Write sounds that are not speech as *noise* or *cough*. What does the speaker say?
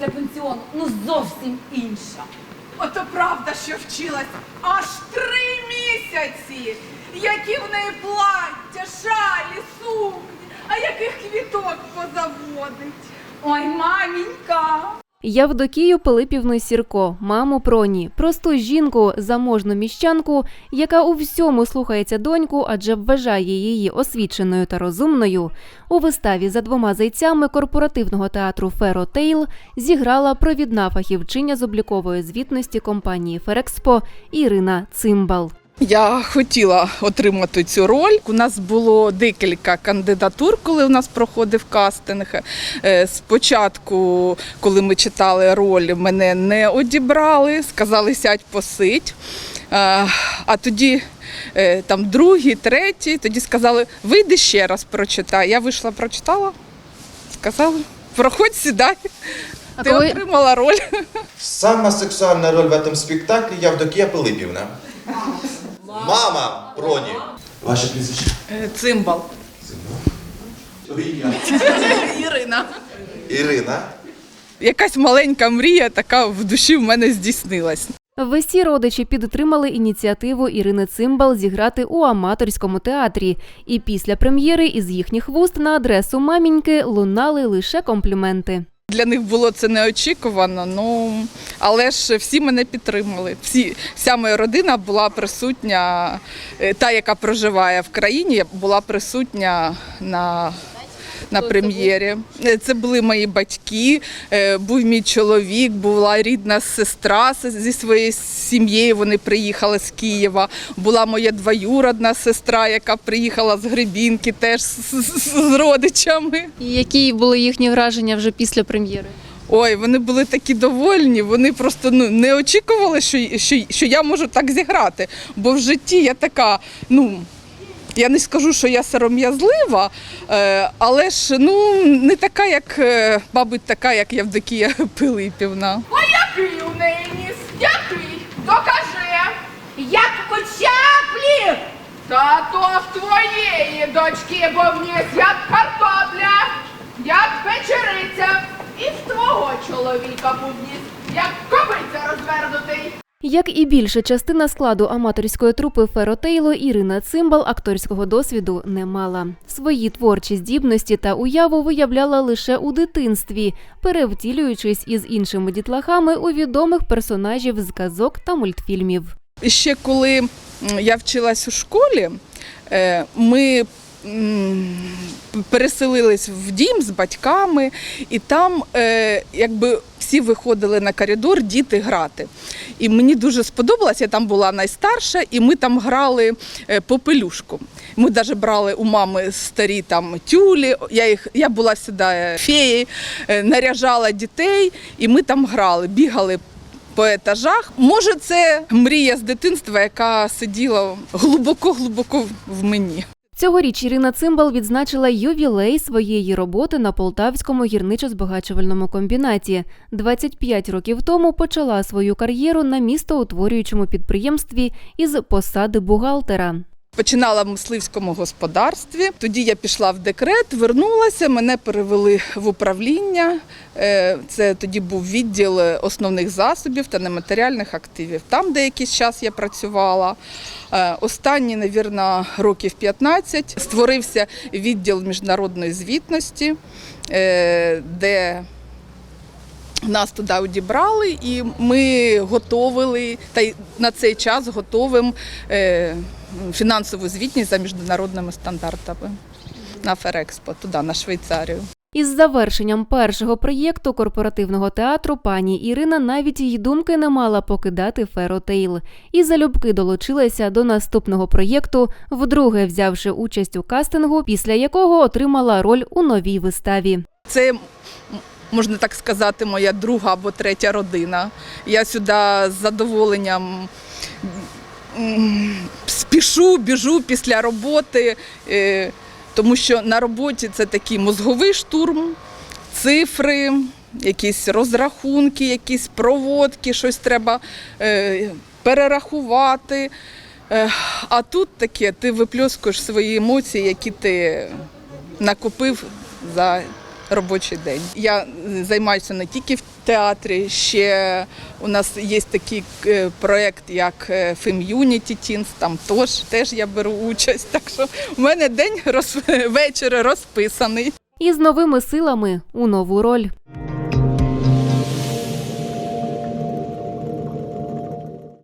після пенсіону ну зовсім інша. Ото правда, що вчилась аж три місяці. Які в неї плаття, шалі, сукні, а яких квіток позаводить. Ой, мамінька. Явдокію Пилипівну Сірко, маму Проні, просту жінку, заможну міщанку, яка у всьому слухається доньку, адже вважає її освіченою та розумною. У виставі за двома зайцями корпоративного театру Феро Тейл зіграла провідна фахівчиня з облікової звітності компанії Ферекспо Ірина Цимбал. Я хотіла отримати цю роль. У нас було декілька кандидатур, коли у нас проходив кастинг. Е, Спочатку, коли ми читали роль, мене не одібрали, сказали сядь посидь. Е, А тоді е, там другий, третій, тоді сказали, вийди ще раз прочитай. Я вийшла, прочитала, сказали, проходь, сідай. А Ти коли- отримала роль. Самая сексуальная роль в этом спектакле Явдокия Пилипівна. Мама Проні. Ваше прізвище? Е, Цимбал. *laughs* Ірина. Ірина. Якась маленька мрія така в душі в мене здійснилась. Весі родичі підтримали ініціативу Ірини Цимбал зіграти у аматорському театрі. І після прем'єри із їхніх вуст на адресу маміньки лунали лише компліменти. Для них було це неочікувано, ну але ж всі мене підтримали. Всі, вся моя родина була присутня, е, та, яка проживає в країні, була присутня на, на прем'єрі. Е, Це були мої батьки, е, був мій чоловік, була рідна сестра зі своєю сім'єю. Вони приїхали з Києва. Була моя двоюродна сестра, яка приїхала з Гребінки, теж з, родичами. І які були їхні враження вже після прем'єри? Ой, вони були такі довольні. Вони просто ну не очікували, що, що, що я можу так зіграти. Бо в житті я така, ну. Я не скажу, що я сором'язлива, е, але ж ну не така, як, е, мабуть, така, як Явдокія *laughs* Пилипівна. А який у неї ніс? Який? Докажи. Як у. Та то в твоєї дочки ніс, як картопля, як печериця. І в твого чоловіка був як кобиця розвернутий. Як і більша частина складу аматорської трупи Феротейло, Ірина Цимбал акторського досвіду не мала. Свої творчі здібності та уяву виявляла лише у дитинстві, перевтілюючись із іншими дітлахами у відомих персонажів з казок та мультфільмів. Ще коли я вчилась у школі, е, ми переселились в дім з батьками, і там е, якби всі виходили на коридор діти грати. І мені дуже сподобалось, я там була найстарша, і ми там грали е, попелюшку. Ми навіть брали у мами старі там тюлі. Я їх я була сюди феєю, е, наряжала дітей, і ми там грали, бігали по етажах. Може, це мрія з дитинства, яка сиділа глибоко-глибоко в мені. Цьогоріч Ірина Цимбал відзначила ювілей своєї роботи на Полтавському гірничо-збагачувальному комбінаті. 25 років тому почала свою кар'єру на містоутворюючому підприємстві із посади бухгалтера. Починала в мисливському господарстві. Тоді я пішла в декрет, вернулася, мене перевели в управління. Е, Це тоді був відділ основних засобів та нематеріальних активів. Там деякий час я працювала. Е, Останні, навірно, років 15 створився відділ міжнародної звітності, е, де нас туди одібрали, і ми готовили та й на цей час готовим е, фінансову звітність за міжнародними стандартами на Ферекспо, туди, на Швейцарію. Із завершенням першого проєкту корпоративного театру пані Ірина навіть й думки не мала покидати Феротейл. І залюбки долучилася до наступного проєкту, вдруге взявши участь у кастингу, після якого отримала роль у новій виставі. Це можна так сказати, моя друга або третя родина. Я сюди з задоволенням спішу, біжу після роботи, е, тому що на роботі це такий мозговий штурм, цифри, якісь розрахунки, якісь проводки, щось треба е, перерахувати. Е, А тут таке, ти випльоскуєш свої емоції, які ти накопив за робочий день. Я е, займаюся не тільки в театрі. Ще у нас є такий е, проєкт, як Unity Teens, там теж, теж я беру участь. Так що у мене день роз... *laughs* вечір розписаний. І з новими силами у нову роль.